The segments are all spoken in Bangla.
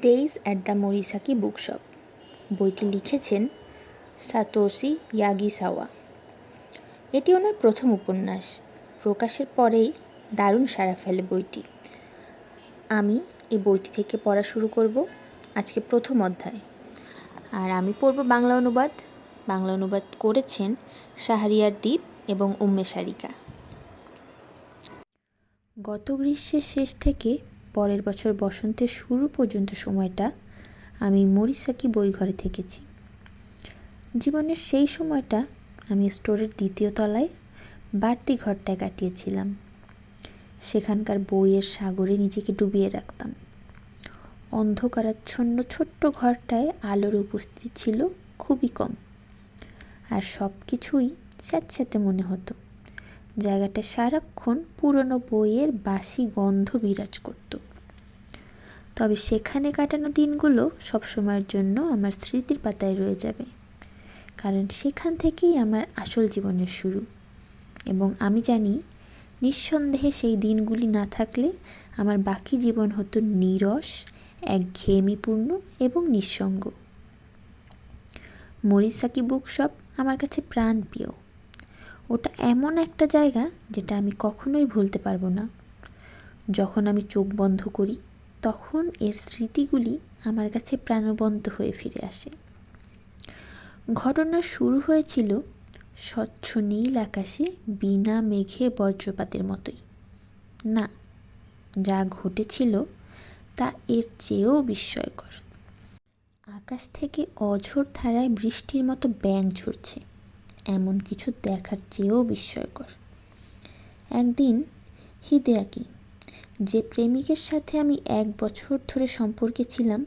Days at the Morisaki bookshop বইটি লিখেছেন সাতোশি ইয়াগিসাওয়া। এটি ওনার প্রথম উপন্যাস। প্রকাশের পরেই দারুণ সাড়া ফেলে বইটি। আমি এই বইটি থেকে পড়া শুরু করব আজকে প্রথম অধ্যায়। আর আমি পড়ব বাংলা অনুবাদ। বাংলা অনুবাদ করেছেন শাহরিয়ার দ্বীপ এবং উম্মে সারিকা। গত গ্রীষ্মের শেষ থেকে পরের বছর বসন্তের শুরু পর্যন্ত সময়টা আমি মরিসাকি বইঘরে থেকেছি। জীবনের সেই সময়টা আমি স্টোরের দ্বিতীয় তলায় বাড়তি ঘরটায় কাটিয়েছিলাম। সেখানকার বইয়ের সাগরে নিজেকে ডুবিয়ে রাখতাম। অন্ধকারাচ্ছন্ন ছোট্ট ঘরটায় আলোর উপস্থিতি ছিল খুবই কম। আর সব কিছুই স্যাঁতস্যাঁতে মনে হতো। জায়গাটা সারাক্ষণ পুরনো বইয়ের বাসি গন্ধ বিরাজ করত। তবে সেখানে কাটানো দিনগুলো সবসময়ের জন্য আমার স্মৃতির পাতায় রয়ে যাবে। কারণ সেখান থেকেই আমার আসল জীবনের শুরু। এবং আমি জানি, নিঃসন্দেহে সেই দিনগুলি না থাকলে আমার বাকি জীবন হতো নিরস, একঘেয়েমিপূর্ণ এবং নিঃসঙ্গ। মরিসাকি বুকশপ আমার কাছে প্রাণ প্রিয় ওটা এমন একটা জায়গা যেটা আমি কখনোই ভুলতে পারব না। যখন আমি চোখ বন্ধ করি, তখন এর স্মৃতিগুলি আমার কাছে প্রাণবন্ত হয়ে ফিরে আসে। ঘটনা শুরু হয়েছিল স্বচ্ছ নীল আকাশে বিনা মেঘে বজ্রপাতের মতোই। না, যা ঘটেছিল তা এর চেয়েও বিস্ময়কর। আকাশ থেকে অঝোর ধারায় বৃষ্টির মতো ব্যাং ঝরছে। এমন কিছু দেখার চেয়েও বিস্ময়কর। একদিন হিদেয়াকি যে প্রেমিকের সাথে আমি এক বছর ধরে সম্পর্কে ছিলাম,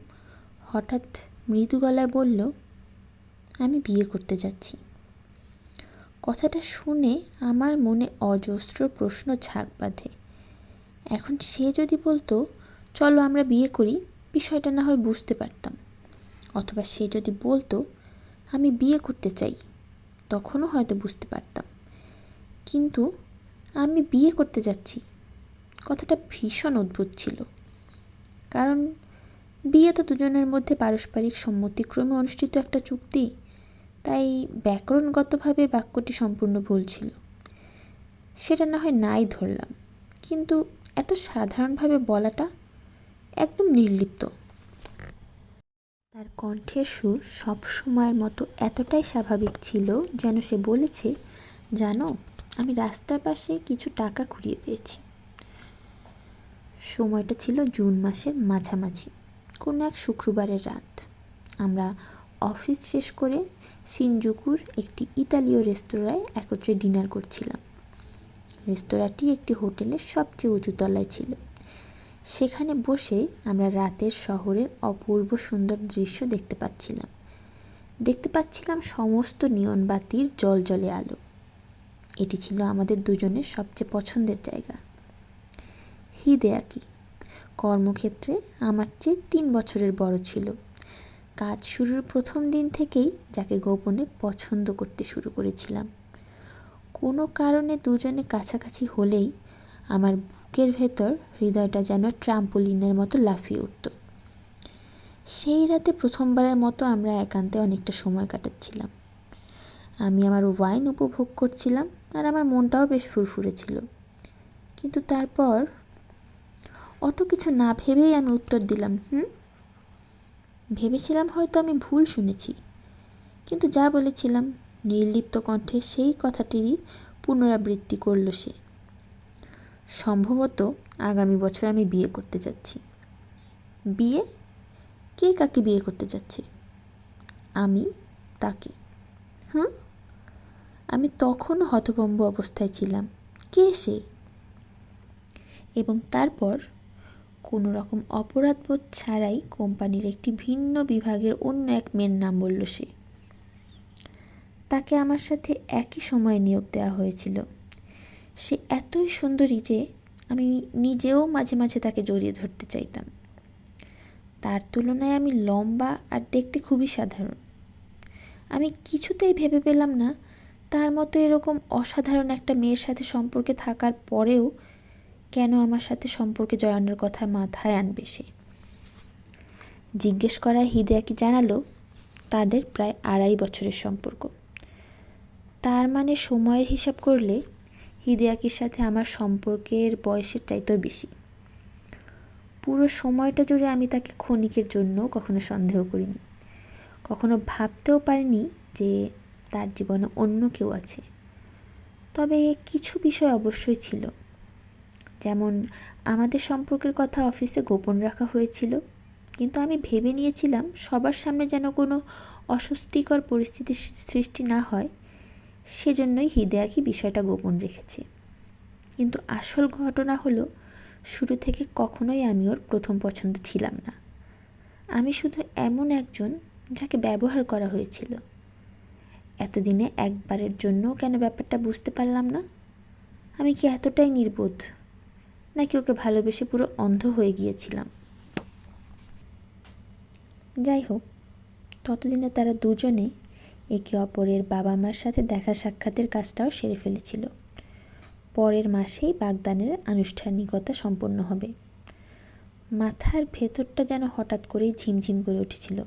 হঠাৎ মৃদু গলায় বলল, আমি বিয়ে করতে যাচ্ছি। কথাটা শুনে আমার মনে অজস্র প্রশ্ন ঝাঁক বাঁধে। এখন সে যদি বলতো, চলো আমরা বিয়ে করি, বিষয়টা না হয় বুঝতে পারতাম। অথবা সে যদি বলতো, আমি বিয়ে করতে চাই। তখনও হয়তো বুঝতে পারতাম। কিন্তু আমি বিয়ে করতে যাচ্ছি। কথাটা ভীষণ অদ্ভুত ছিল। কারণ বিয়ে তো দুজনের মধ্যে পারস্পরিক সম্মতিক্রমে অনুষ্ঠিত একটা চুক্তি, তাই ব্যাকরণগতভাবে বাক্যটি সম্পূর্ণ ভুল ছিল। সেটা না হয় নাই ধরলাম, কিন্তু এত সাধারণভাবে বলাটা একদম নির্লিপ্ত। তার কণ্ঠের সুর সব সময়ের মতো এতটাই স্বাভাবিক ছিল যেন সে বলেছে, জানো, আমি রাস্তার পাশে কিছু টাকা কুড়িয়ে পেয়েছি। সময়টা ছিল জুন মাসের মাঝামাঝি, কোনো এক শুক্রবারের রাত। আমরা অফিস শেষ করে সিনজুকুর একটি ইতালীয় রেস্তোরাঁয় একত্রে ডিনার করছিলাম। রেস্তোরাঁটি একটি হোটেলের সবচেয়ে উঁচু তলায় ছিল। সেখানে বসে আমরা রাতের শহরের অপূর্ব সুন্দর দৃশ্য দেখতে পাচ্ছিলাম। দেখতে পাচ্ছিলাম সমস্ত নিয়ন বাতির জল জলে আলো। এটি ছিল আমাদের দুজনের সবচেয়ে পছন্দের জায়গা। হিদেয়াকি কর্মক্ষেত্রে আমার চেয়ে তিন বছরের বড় ছিল। কাজ শুরুর প্রথম দিন থেকেই যাকে গোপনে পছন্দ করতে শুরু করেছিলাম। কোনো কারণে দুজনে কাছাকাছি হলেই আমার বুকের ভেতর হৃদয়টা যেন ট্রাম্পোলিনের মতো লাফিয়ে উঠত। সেই রাতে প্রথমবারের মতো আমরা একান্তে অনেকটা সময় কাটাচ্ছিলাম। আমি আমার ওয়াইন উপভোগ করছিলাম আর আমার মনটাও বেশ ফুরফুরে ছিল। কিন্তু তারপর অত কিছু না ভেবেই আমি উত্তর দিলাম, হুম? ভেবেছিলাম হয়তো আমি ভুল শুনেছি। কিন্তু যা বলেছিলাম, নির্লিপ্ত কণ্ঠে সেই কথাটিরই পুনরাবৃত্তি করল সে। সম্ভবত আগামী বছর আমি বিয়ে করতে যাচ্ছি। বিয়ে? কে কাকে বিয়ে করতে যাচ্ছে? আমি? তাকে? হ্যাঁ আমি তখন হতভম্ব অবস্থায় ছিলাম। কে সে? এবং তারপর কোনো রকম অপরাধবোধ ছাড়াই কোম্পানির একটি ভিন্ন বিভাগের অন্য এক মেয়ের নাম বলল সে। তাকে আমার সাথে একই সময়ে নিয়োগ দেওয়া হয়েছিল। সে এতই সুন্দরী যে আমি নিজেও মাঝে মাঝে তাকে জড়িয়ে ধরতে চাইতাম। তার তুলনায় আমি লম্বা আর দেখতে খুবই সাধারণ। আমি কিছুতেই ভেবে পেলাম না তার মতো এরকম অসাধারণ একটা মেয়ের সাথে সম্পর্কে থাকার পরেও কেন আমার সাথে সম্পর্কে জড়ানোর কথা মাথায় আনবে সে। জিজ্ঞেস করায় হিদেয়াকি জানালো তাদের প্রায় আড়াই বছরের সম্পর্ক। তার মানে সময়ের হিসাব করলে হিদেয়াকির সাথে আমার সম্পর্কের বয়সের চাইতেও বেশি। পুরো সময়টা জুড়ে আমি তাকে ক্ষণিকের জন্য কখনো সন্দেহ করিনি। কখনো ভাবতেও পারিনি যে তার জীবনে অন্য কেউ আছে। তবে কিছু বিষয় অবশ্যই ছিল। যেমন, আমাদের সম্পর্কের কথা অফিসে গোপন রাখা হয়েছিল, কিন্তু আমি ভেবে নিয়েছিলাম সবার সামনে যেন কোনো অস্বস্তিকর পরিস্থিতির সৃষ্টি না হয় সেজন্যই হিদেয়াকি বিষয়টা গোপন রেখেছে। কিন্তু আসল ঘটনা হলো, শুরু থেকে কখনোই আমি ওর প্রথম পছন্দ ছিলাম না। আমি শুধু এমন একজন যাকে ব্যবহার করা হয়েছিল। এতদিনে একবারের জন্য কেন ব্যাপারটা বুঝতে পারলাম না? আমি কি এতটাই নির্বোধ, নাকি ওকে ভালোবেসে পুরো অন্ধ হয়ে গিয়েছিলাম? যাই হোক, ততদিনে তারা দুজনে একে অপরের বাবা মার সাথে দেখা সাক্ষাতের কাজটাও সেরে ফেলেছিল। পরের মাসেই বাগদানের আনুষ্ঠানিকতা সম্পন্ন হবে। মাথার ভেতরটা যেন হঠাৎ করেই ঝিমঝিম করে উঠেছিল।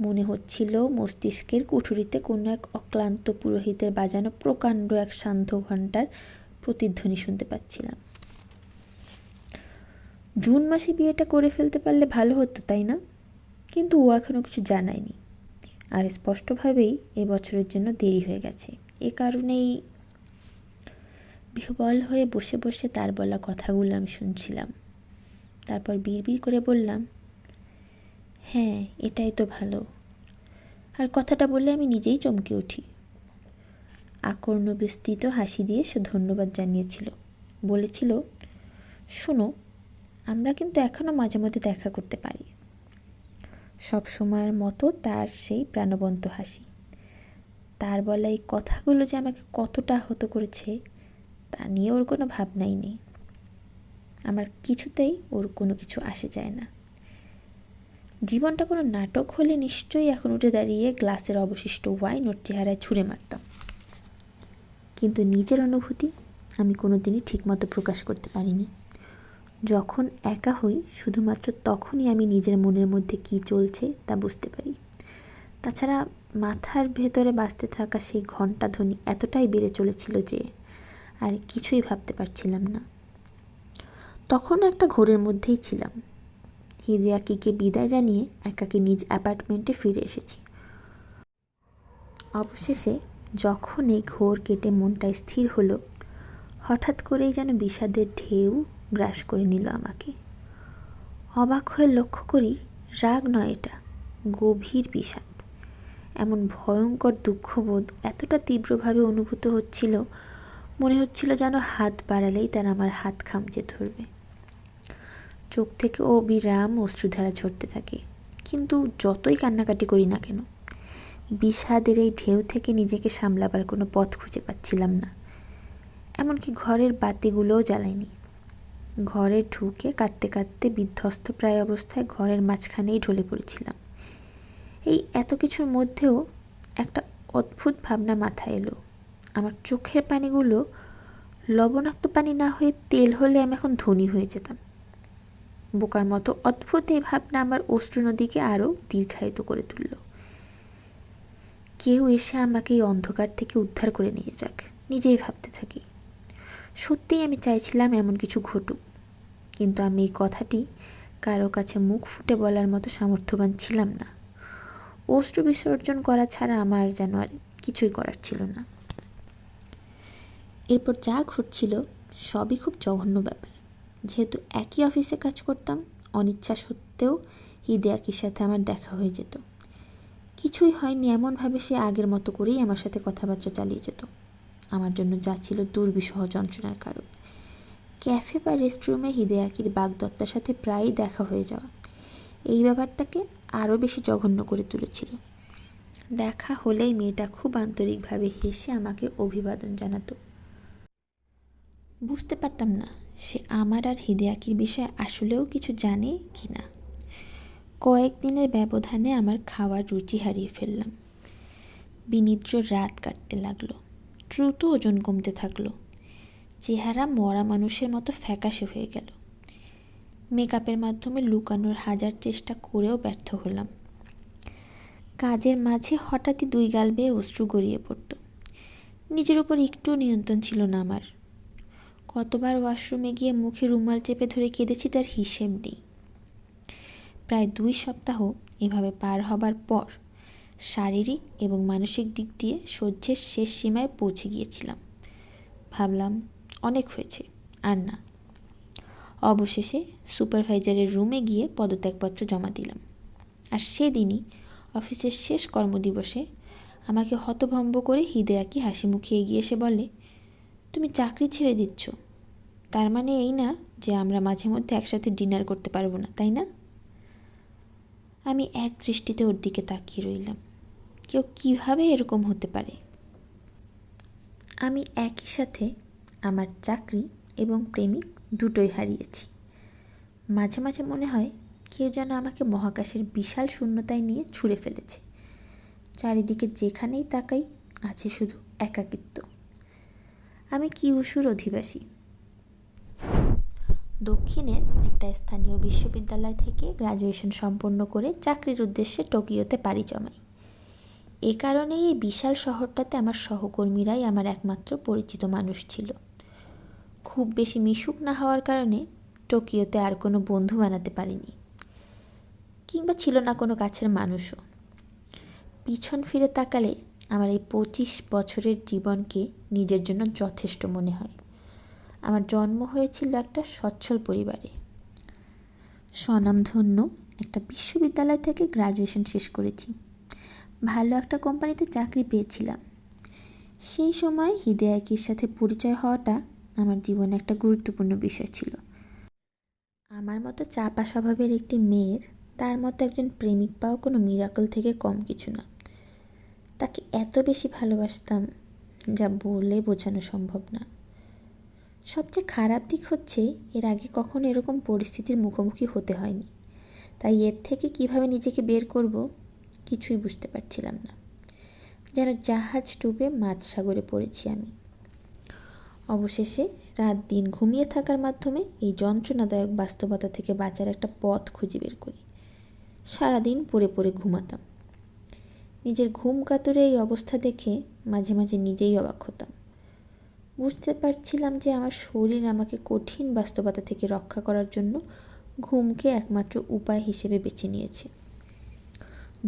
মনে হচ্ছিল মস্তিষ্কের কুঠুরিতে কোনো এক অক্লান্ত পুরোহিতের বাজানো প্রকাণ্ড এক শান্ত ঘণ্টার প্রতিধ্বনি শুনতে পাচ্ছিলাম। জুন মাসে বিয়েটা করে ফেলতে পারলে ভালো হতো, তাই না? কিন্তু ও এখনও কিছু জানায়নি। আর স্পষ্টভাবেই এ বছরের জন্য দেরি হয়ে গেছে। এ কারণেই বিহবল হয়ে বসে বসে তার বলা কথাগুলো আমি শুনছিলাম। তারপর বিড়বিড় করে বললাম হ্যাঁ এটাই তো ভালো। আর কথাটা বললে আমি নিজেই চমকে উঠি। আকর্ণ বিস্তৃত হাসি দিয়ে সে ধন্যবাদ জানিয়েছিল। বলেছিল, শোনো, আমরা কিন্তু এখনও মাঝে মধ্যে দেখা করতে পারি। সব সময়ের মতো তার সেই প্রাণবন্ত হাসি। তার বলা এই কথাগুলো যে আমাকে কতটা আহত করেছে, তা নিয়ে ওর কোনো ভাবনাই নেই। আমার কিছুতেই ওর কোনো কিছু আসে যায় না। জীবনটা কোনো নাটক হলে নিশ্চয়ই এখন উঠে দাঁড়িয়ে গ্লাসের অবশিষ্ট ওয়াইন ওর চেহারায় ছুঁড়ে মারতাম। কিন্তু নিজের অনুভূতি আমি কোনো দিনই ঠিকমতো প্রকাশ করতে পারিনি। যখন একা হই, শুধুমাত্র তখনই আমি নিজের মনের মধ্যে কী চলছে তা বুঝতে পারি। তাছাড়া মাথার ভেতরে বাঁচতে থাকা সেই ঘণ্টা ধ্বনি এতটাই বেড়ে চলেছিল যে আর কিছুই ভাবতে পারছিলাম না। তখন একটা ঘোরের মধ্যেই ছিলাম। হিদিয়াকিকে বিদায় জানিয়ে একাকে নিজ অ্যাপার্টমেন্টে ফিরে এসেছি। অবশেষে যখন এই ঘোর কেটে মনটা স্থির হলো, হঠাৎ করেই যেন বিষাদের ঢেউ গ্রাস করে নিল আমাকে। অবাক হয়ে লক্ষ্য করি রাগ নয় এটা, গভীর বিষাদ। এমন ভয়ঙ্কর দুঃখবোধ এতটা তীব্রভাবে অনুভূত হচ্ছিল, মনে হচ্ছিল যেন হাত বাড়ালেই তার আমার হাত খামচে ধরবে। চোখ থেকে অবিরাম অশ্রুধারা ঝরতে থাকে, কিন্তু যতই কান্নাকাটি করি না কেন, বিষাদের এই ঢেউ থেকে নিজেকে সামলাবার কোনো পথ খুঁজে পাচ্ছিলাম না। এমনকি ঘরের বাতিগুলোও জ্বালায়নি ঘরে ঢুকে কাঁদতে কাঁদতে বিধ্বস্ত প্রায় অবস্থায় ঘরের মাঝখানেই ঢলে পড়েছিলাম। এই এত কিছুর মধ্যেও একটা অদ্ভুত ভাবনা মাথায় এলো। আমার চোখের পানিগুলো লবণাক্ত পানি না হয়ে তেল হলে আমি এখন ধনী হয়ে যেতাম। বোকার মতো অদ্ভুত এই ভাবনা আমার অশ্রু নদীকে আরও দীর্ঘায়িত করে তুলল। কেউ এসে আমাকে এই অন্ধকার থেকে উদ্ধার করে নিয়ে যাক। নিজেই ভাবতে থাকি। সত্যিই আমি চাইছিলাম এমন কিছু ঘটুক। কিন্তু আমি এই কথাটি কারও কাছে মুখ ফুটে বলার মতো সামর্থ্যবান ছিলাম না। অশ্রু বিসর্জন করা ছাড়া আমার যেন আর কিছুই করার ছিল না। এরপর যা ঘটছিল সবই খুব জঘন্য ব্যাপার। যেহেতু একই অফিসে কাজ করতাম, অনিচ্ছা সত্ত্বেও হিদেয়াকির সাথে আমার দেখা হয়ে যেত। কিছুই হয়নি এমনভাবে সে আগের মতো করেই আমার সাথে কথাবার্তা চালিয়ে যেত। আমার জন্য যা ছিল দুর্বিষহ যন্ত্রণার কারণ। ক্যাফে বা রেস্টরুমে হিদেয়াকির বাগদত্তার সাথে প্রায়ই দেখা হয়ে যাওয়া। এই ব্যাপারটাকে আরও বেশি জঘন্য করে তুলেছিল। দেখা হলেই মেয়েটা খুব আন্তরিকভাবে হেসে আমাকে অভিবাদন জানাতো। বুঝতে পারতাম না সে আমার আর হিদেয়াকির বিষয়ে আসলেও কিছু জানে কি না। কয়েকদিনের ব্যবধানে আমার খাওয়ার রুচি হারিয়ে ফেললাম। বিনিদ্র রাত কাটতে লাগল। দ্রুত ওজন কমতে থাকল। চেহারা মরা মানুষের মতো ফ্যাকাশে হয়ে গেল। মেকআপের মাধ্যমে লুকানোর হাজার চেষ্টা করেও ব্যর্থ হলাম। কাজের মাঝে হঠাৎই দুই গাল বেয়ে অশ্রু গড়িয়ে পড়ত। নিজের উপর একটু নিয়ন্ত্রণ ছিল না আমার। কতবার ওয়াশরুমে গিয়ে মুখে রুমাল চেপে ধরে কেঁদেছি তার হিসেব নেই। প্রায় দুই সপ্তাহ এভাবে পার হবার পর শারীরিক এবং মানসিক দিক দিয়ে সহ্যের শেষ সীমায় পৌঁছে গিয়েছিলাম। ভাবলাম, অনেক হয়েছে, আর না। অবশেষে সুপারভাইজারের রুমে গিয়ে পদত্যাগপত্র জমা দিলাম। আর সেদিনই অফিসের শেষ কর্মদিবসে আমাকে হতভম্ব করে হিদেয়াকি হাসি মুখে এগিয়ে এসে বলে, তুমি চাকরি ছেড়ে দিচ্ছ। তার মানে এই না যে আমরা মাঝে মধ্যে একসাথে ডিনার করতে পারব না, তাই না? আমি এক দৃষ্টিতে ওর দিকে তাকিয়ে রইলাম। কেউ কীভাবে এরকম হতে পারে? আমি একই সাথে আমার চাকরি এবং প্রেমিক দুটোই হারিয়েছি। মাঝে মাঝে মনে হয় কেউ যেন আমাকে মহাকাশের বিশাল শূন্যতায় নিয়ে ছুঁড়ে ফেলেছে। চারিদিকে যেখানেই তাকাই আছে শুধু একাকিত্ব। আমি কিউসুর অধিবাসী। দক্ষিণের একটা স্থানীয় বিশ্ববিদ্যালয় থেকে গ্রাজুয়েশন সম্পন্ন করে চাকরির উদ্দেশ্যে টোকিওতে পাড়ি জমাই। এ কারণেই এই বিশাল শহরটাতে আমার সহকর্মীরাই আমার একমাত্র পরিচিত মানুষ ছিল। খুব বেশি মিশুক না হওয়ার কারণে টোকিওতে আর কোনো বন্ধু বানাতে পারিনি। কিংবা ছিল না কোনো কাছের মানুষও। পিছন ফিরে তাকালে আমার এই পঁচিশ বছরের জীবনকে নিজের জন্য যথেষ্ট মনে হয়। আমার জন্ম হয়েছিল একটা সচ্ছল পরিবারে। স্বনামধন্য একটা বিশ্ববিদ্যালয় থেকে গ্রাজুয়েশন শেষ করেছি। ভালো একটা কোম্পানিতে চাকরি পেয়েছিলাম। সেই সময় হিদেয়াকির সাথে পরিচয় হওয়াটা আমার জীবনে একটা গুরুত্বপূর্ণ বিষয় ছিল। আমার মতো চাপা স্বভাবের একটি মেয়ের তার মতো একজন প্রেমিক পাওয়া কোনো মিরাকল থেকে কম কিছু না। তাকে এত বেশি ভালোবাসতাম যা বলে বোঝানো সম্ভব না। সবচেয়ে খারাপ দিক হচ্ছে এর আগে কখনো এরকম পরিস্থিতির মুখোমুখি হতে হয়নি। তাই এর থেকে কীভাবে নিজেকে বের করব কিছুই বুঝতে পারছিলাম না। যেন জাহাজ ডুবে মাঝ সাগরে পড়েছি আমি। অবশেষে রাত দিন ঘুমিয়ে থাকার মাধ্যমে এই যন্ত্রণাদায়ক বাস্তবতা থেকে বাঁচার একটা পথ খুঁজে বের করি। সারাদিন পড়ে পড়ে ঘুমাতাম। নিজের ঘুম কাতরে এই অবস্থা দেখে মাঝে মাঝে নিজেই অবাক হতাম। বুঝতে পারছিলাম যে আমার শরীর আমাকে কঠিন বাস্তবতা থেকে রক্ষা করার জন্য ঘুমকে একমাত্র উপায় হিসেবে বেছে নিয়েছে।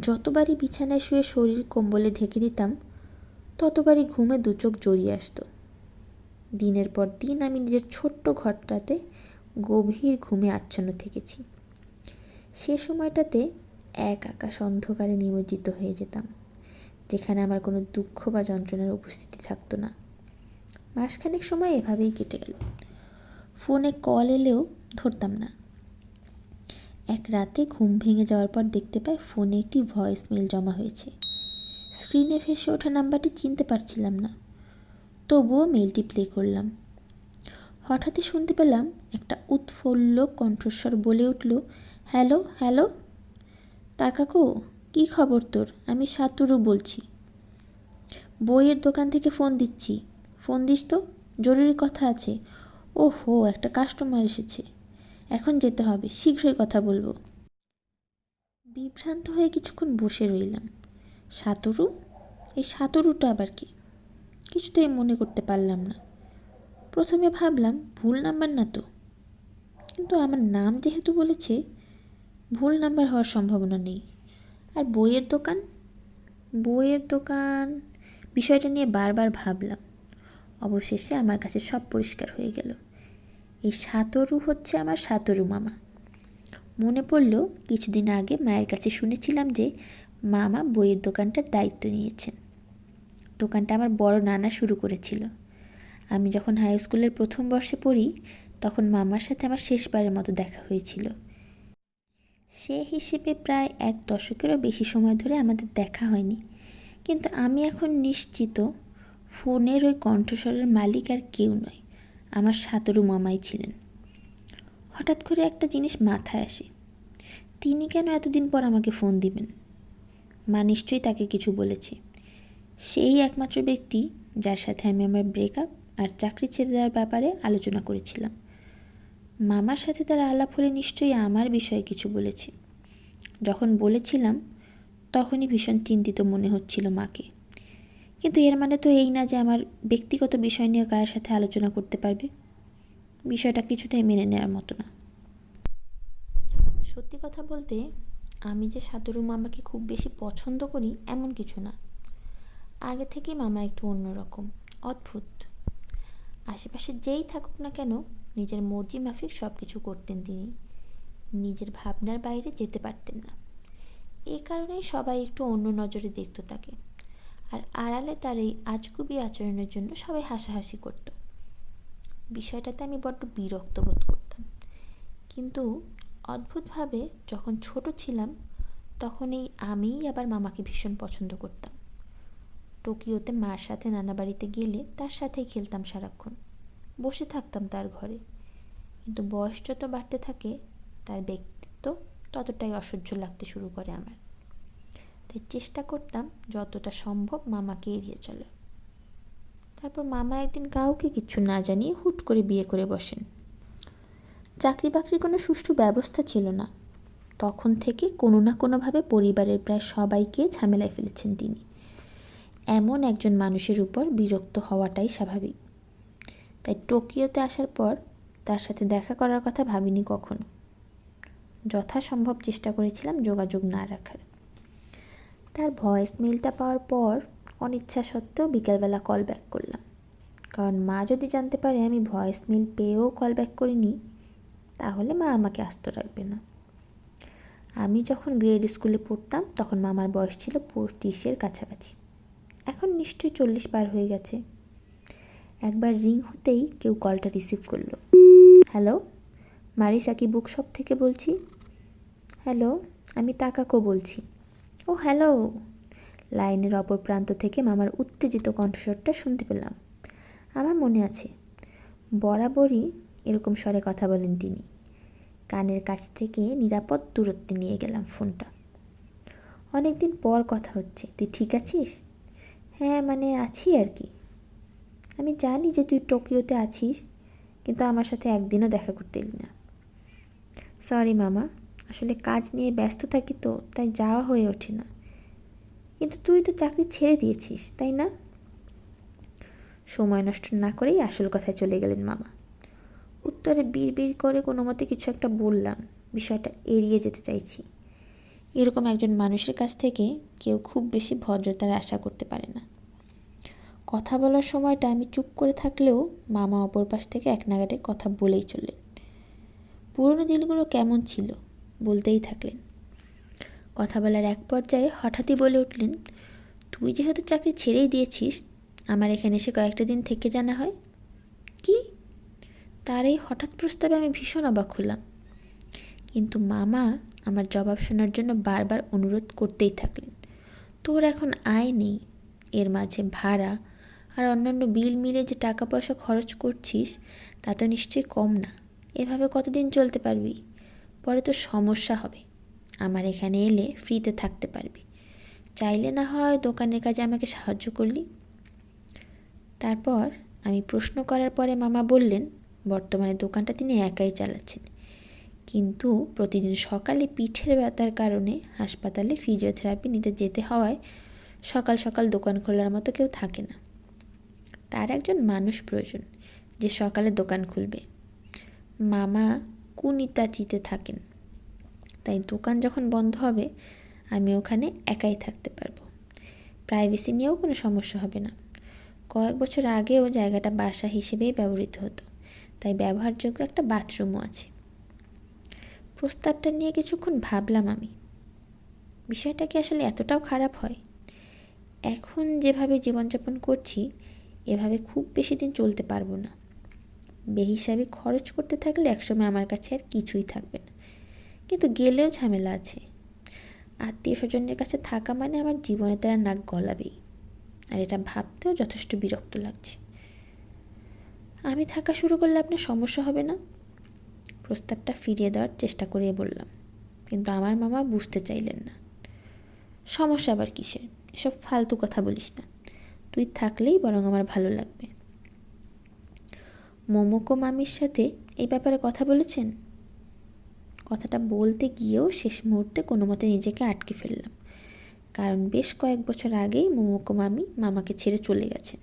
যতবারই বিছানায় শুয়ে শরীর কম্বলে ঢেকে দিতাম, ততবারই ঘুমে দু চোখ জড়িয়ে আসতো। দিনের পর দিন আমি নিজের ছোট্ট ঘরটাতে গভীর ঘুমে আচ্ছন্ন থেকেছি। সে সময়টাতে এক আকাশ অন্ধকারে নিমজ্জিত হয়ে যেতাম, যেখানে আমার কোনো দুঃখ বা যন্ত্রণার উপস্থিতি থাকতো না। মাসখানেক সময় এভাবেই কেটে গেল। ফোনে কল এলেও ধরতাম না। এক রাতে ঘুম ভেঙে যাওয়ার পর দেখতে পাই ফোনে একটি ভয়েস মেল জমা হয়েছে। স্ক্রিনে ভেসে ওঠা নাম্বারটি চিনতে পারছিলাম না। তবুও মেলটি প্লে করলাম। হঠাৎই শুনতে পেলাম একটা উৎফুল্ল কণ্ঠস্বর বলে উঠল, হ্যালো হ্যালো? তা কাকু কি খবর তোর? আমি সাতুরু বলছি। বইয়ের দোকান থেকে ফোন দিচ্ছি। ফোন দিস তো? জরুরি কথা আছে। ও হো একটা কাস্টমার এসেছে। এখন যেতে হবে, শীঘ্রই কথা বলব। বিভ্রান্ত হয়ে কিছুক্ষণ বসে রইলাম। সাঁতরু? এই সাঁতরুটা আবার কি? কিছুতেই মনে করতে পারলাম না। প্রথমে ভাবলাম, ভুল নাম্বার না তো। কিন্তু আমার নাম যেহেতু বলেছে, ভুল নাম্বার হওয়ার সম্ভাবনা নেই। আর বইয়ের দোকান? বইয়ের দোকান? বিষয়টা নিয়ে বারবার ভাবলাম। অবশেষে আমার কাছে সব পরিষ্কার হয়ে গেল। এই সাতরু হচ্ছে আমার সাতরু মামা। মনে পড়ল কিছুদিন আগে মায়ের কাছে শুনেছিলাম যে মামা বইয়ের দোকানটার দায়িত্ব নিয়েছেন। দোকানটা আমার বড় নানা শুরু করেছিল। আমি যখন হাই স্কুলের প্রথম বর্ষে পড়ি, তখন মামার সাথে আমার শেষবারের মতো দেখা হয়েছিল। সে হিসেবে প্রায় এক দশকেরও বেশি সময় ধরে আমাদের দেখা হয়নি। কিন্তু আমি এখন নিশ্চিত, ফোনের ওই কণ্ঠস্বরের মালিক আর কেউ নয়। আমার সাঁতরু মামাই ছিলেন। হঠাৎ করে একটা জিনিস মাথায় আসে। তিনি কেন এতদিন পর আমাকে ফোন দিবেন? মা নিশ্চয়ই তাকে কিছু বলেছে। সেই একমাত্র ব্যক্তি যার সাথে আমি আমার ব্রেকআপ আর চাকরি ছেড়ে দেওয়ার ব্যাপারে আলোচনা করেছিলাম। মামার সাথে তার আলাপ হলে নিশ্চয়ই আমার বিষয়ে কিছু বলেছে। যখন বলেছিলাম, তখনই ভীষণ চিন্তিত মনে হচ্ছিল মাকে। কিন্তু এর মানে তো এই না যে আমার ব্যক্তিগত বিষয় নিয়ে কারোর সাথে আলোচনা করতে পারবে? বিষয়টা কিছুতেই মেনে নেওয়ার মতো না। সত্যি কথা বলতে, আমি যে সাতুরু মামাকে খুব বেশি পছন্দ করি এমন কিছু না। আগে থেকেই মামা একটু অন্যরকম, অদ্ভুত। আশেপাশে যেই থাকুক না কেন, নিজের মর্জি মাফিক সব কিছু করতেন তিনি। নিজের ভাবনার বাইরে যেতে পারতেন না। এই কারণেই সবাই একটু অন্য নজরে দেখত তাকে। আর আড়ালে তার এই আজগুবি আচরণের জন্য সবাই হাসাহাসি করত। বিষয়টাতে আমি বড্ড বিরক্ত বোধ করতাম। কিন্তু অদ্ভুতভাবে যখন ছোট ছিলাম, তখন এই আমিই আবার মামাকে ভীষণ পছন্দ করতাম। টোকিওতে মার সাথে নানা বাড়িতে গেলে তার সাথেই খেলতাম সারাক্ষণ। বসে থাকতাম তার ঘরে। কিন্তু বয়স যত বাড়তে থাকে, তার ব্যক্তিত্ব ততটাই অসহ্য লাগতে শুরু করে আমার। তাই চেষ্টা করতাম যতটা সম্ভব মামাকে এড়িয়ে চলে তারপর মামা একদিন কাউকে কিচ্ছু না জানিয়ে হুট করে বিয়ে করে বসেন। চাকরি বাকরির কোনো সুষ্ঠু ব্যবস্থা ছিল না। তখন থেকে কোনো না কোনোভাবে পরিবারের প্রায় সবাইকে ঝামেলায় ফেলেছেন তিনি। এমন একজন মানুষের উপর বিরক্ত হওয়াটাই স্বাভাবিক। তাই টোকিওতে আসার পর তার সাথে দেখা করার কথা ভাবিনি কখনো। যথাসম্ভব চেষ্টা করেছিলাম যোগাযোগ না রাখার। তার ভয়েস মেলটা পাওয়ার পর অনিচ্ছা সত্ত্বেও বিকেলবেলা কল ব্যাক করলাম। কারণ মা যদি জানতে পারে আমি ভয়েস মেল পেয়েও কল ব্যাক করিনি, তাহলে মা আমাকে আস্ত রাখবে না। আমি যখন গ্রেড স্কুলে পড়তাম, তখন মামার বয়স ছিল পঁচিশের কাছাকাছি। এখন নিশ্চয়ই চল্লিশ পার হয়ে গেছে। একবার রিং হতেই কেউ কলটা রিসিভ করল। হ্যালো মারিসাকি বুক শপ থেকে বলছি? হ্যালো আমি তাকাকো বলছি। ও হ্যালো। লাইনের অপর প্রান্ত থেকে মামার উত্তেজিত কণ্ঠস্বরটা শুনতে পেলাম। আমার মনে আছে, বরাবরই এরকম স্বরে কথা বলেন তিনি। কানের কাছ থেকে নিরাপদ দূরত্বে নিয়ে গেলাম ফোনটা। অনেক দিন পর কথা হচ্ছে, তুই ঠিক আছিস? হ্যাঁ মানে আছি আর কি। আমি জানি যে তুই টোকিওতে আছিস, কিন্তু আমার সাথে একদিনও দেখা করতে এলি না। সরি মামা আসলে কাজ নিয়ে ব্যস্ত থাকি তো, তাই যাওয়া হয়ে ওঠে না। কিন্তু তুই তো চাকরি ছেড়ে দিয়েছিস, তাই না? সময় নষ্ট না করেই আসল কথায় চলে গেলেন মামা। উত্তরে বিড় বিড় করে কোনো মতে কিছু একটা বললাম, বিষয়টা এড়িয়ে যেতে চাইছি। এরকম একজন মানুষের কাছ থেকে কেউ খুব বেশি ভদ্রতার আশা করতে পারে না। কথা বলার সময়টা আমি চুপ করে থাকলেও মামা অপর পাশ থেকে এক নাগারে কথা বলেই চললেন। পুরনো দিনগুলো কেমন ছিল? বলতেই থাকলেন। কথা বলার এক পর্যায়ে হঠাৎই বলে উঠলেন, তুই যেহেতু চাকরি ছেড়েই দিয়েছিস, আমার এখানে এসে কয়েকটা দিন থেকে জানা হয়? কি? তার এই হঠাৎ প্রস্তাবে আমি ভীষণ অবাক হলাম। কিন্তু মামা আমার জবাব শোনার জন্য বারবার অনুরোধ করতেই থাকলেন। তোর এখন আয় নেই, এর মাঝে ভাড়া আর অন্যান্য বিল মিলে যে টাকা পয়সা খরচ করছিস, তা তো নিশ্চয়ই কম না। এভাবে কতদিন চলতে পারবি? পরে তো সমস্যা হবে। আমার এখানে এলে ফ্রিতে থাকতে পারবি। চাইলে না হয় দোকানের কাজে আমাকে সাহায্য করলি। তারপর আমি প্রশ্ন করার পরে মামা বললেন, বর্তমানে দোকানটা তিনি একাই চালাচ্ছেন। কিন্তু প্রতিদিন সকালে পিঠের ব্যথার কারণে হাসপাতালে ফিজিওথেরাপি নিতে যেতে হওয়ায় সকাল সকাল দোকান খোলার মতো কেউ থাকে না। তার একজন মানুষ প্রয়োজন, যে সকালে দোকান খুলবে। মামা কুনিতাচিতে থাকেন। তাই দোকান যখন বন্ধ হবে, আমি ওখানে একাই থাকতে পারব। প্রাইভেসি নিয়েও কোনো সমস্যা হবে না। কয়েক বছর আগেও জায়গাটা বাসা হিসেবেই ব্যবহৃত হতো। তাই ব্যবহারযোগ্য একটা বাথরুমও আছে। প্রস্তাবটা নিয়ে কিছুক্ষণ ভাবলাম আমি। বিষয়টা কি আসলে এতটাও খারাপ হয়? এখন যেভাবে জীবনযাপন করছি, এভাবে খুব বেশি দিন চলতে পারব না। বেহিসাবে খরচ করতে থাকলে একসময় আমার কাছে আর কিছুই থাকবে না। কিন্তু গেলেও ঝামেলা আছে। আত্মীয় স্বজনের কাছে থাকা মানে আমার জীবনে তারা নাক গলাবেই। আর এটা ভাবতেও যথেষ্ট বিরক্ত লাগছে। আমি থাকা শুরু করলে আপনার সমস্যা হবে না? প্রস্তাবটা ফিরিয়ে দেওয়ার চেষ্টা করে বললাম। কিন্তু আমার মামা বুঝতে চাইলেন না। সমস্যা আবার কিসের? এসব ফালতু কথা বলিস না। তুই থাকলেই বরং আমার ভালো লাগবে। মোমোকো মামির সাথে এই ব্যাপারে কথা বলেছেন? কথাটা বলতে গিয়েও শেষ মুহূর্তে কোনো মতে নিজেকে আটকে ফেললাম। কারণ বেশ কয়েক বছর আগেই মোমোকো মামি মামাকে ছেড়ে চলে গেছেন।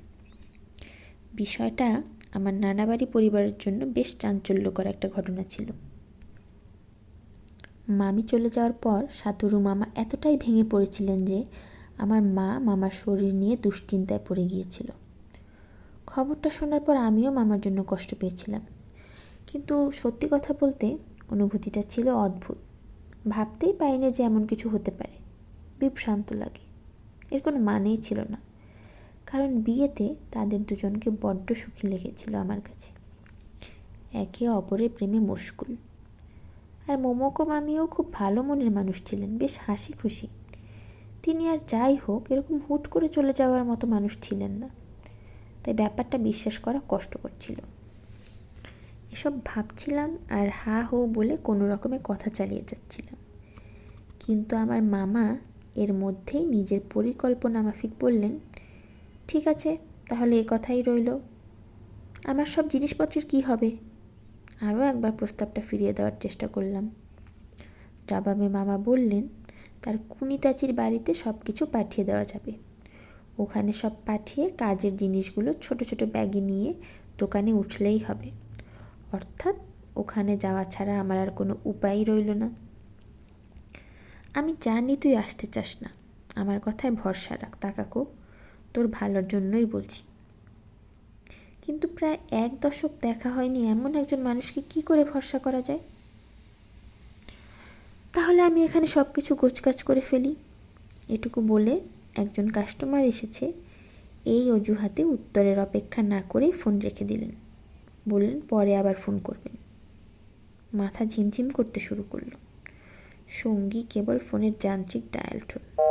বিষয়টা আমার নানাবাড়ি পরিবারের জন্য বেশ চাঞ্চল্যকর একটা ঘটনা ছিল। মামি চলে যাওয়ার পর সাতুরু মামা এতটাই ভেঙে পড়েছিলেন যে আমার মা মামার শরীর নিয়ে দুশ্চিন্তায় পড়ে গিয়েছিল। খবরটা শোনার পর আমিও মামার জন্য কষ্ট পেয়েছিলাম। কিন্তু সত্যি কথা বলতে, অনুভূতিটা ছিল অদ্ভুত। ভাবতেই পাইনি যে এমন কিছু হতে পারে। বিভ্রান্ত লাগে। এর কোনো মানেই ছিল না। কারণ বিয়েতে তাদের দুজনকে বড্ড সুখী লেগেছিল আমার কাছে। একে অপরের প্রেমে মুশকুল। আর মোমোকো মামিও খুব ভালো মনের মানুষ ছিলেন, বেশ হাসি খুশি। তিনি আর যাই হোক, এরকম হুট করে চলে যাওয়ার মতো মানুষ ছিলেন না। তাই ব্যাপারটা বিশ্বাস করা কষ্টকর ছিল। এসব ভাবছিলাম আর হা হো বলে কোনো রকমে কথা চালিয়ে যাচ্ছিলাম। কিন্তু আমার মামা এর মধ্যেই নিজের পরিকল্পনা মাফিক বললেন, ঠিক আছে, তাহলে এ কথাই রইল। আমার সব জিনিসপত্রের কি হবে? আরও একবার প্রস্তাবটা ফিরিয়ে দেওয়ার চেষ্টা করলাম। জবাবে মামা বললেন, তার কুনিতাচির বাড়িতে সব কিছু পাঠিয়ে দেওয়া যাবে। ওখানে সব পাঠিয়ে কাজের জিনিসগুলো ছোট ছোট ব্যাগে নিয়ে দোকানে উঠলেই হবে। অর্থাৎ ওখানে যাওয়া ছাড়া আমার আর কোনো উপায়ই রইল না। আমি জানি তুই আসতে চাস না। আমার কথায় ভরসা রাখ তা কাকু তোর ভালোর জন্যই বলছি। কিন্তু প্রায় এক দশক দেখা হয়নি এমন একজন মানুষকে কি করে ভরসা করা যায়? তাহলে আমি এখানে সব কিছু গোছগাছ করে ফেলি। এটুকু বলে একজন কাস্টমার এসেছে, এই অজুহাতে উত্তরের অপেক্ষা না করে ফোন রেখে দিলেন। বললেন, পরে আবার ফোন করবেন। মাথা ঝিমঝিম করতে শুরু করল। সঙ্গী কেবল ফোনের যান্ত্রিক ডায়াল টোন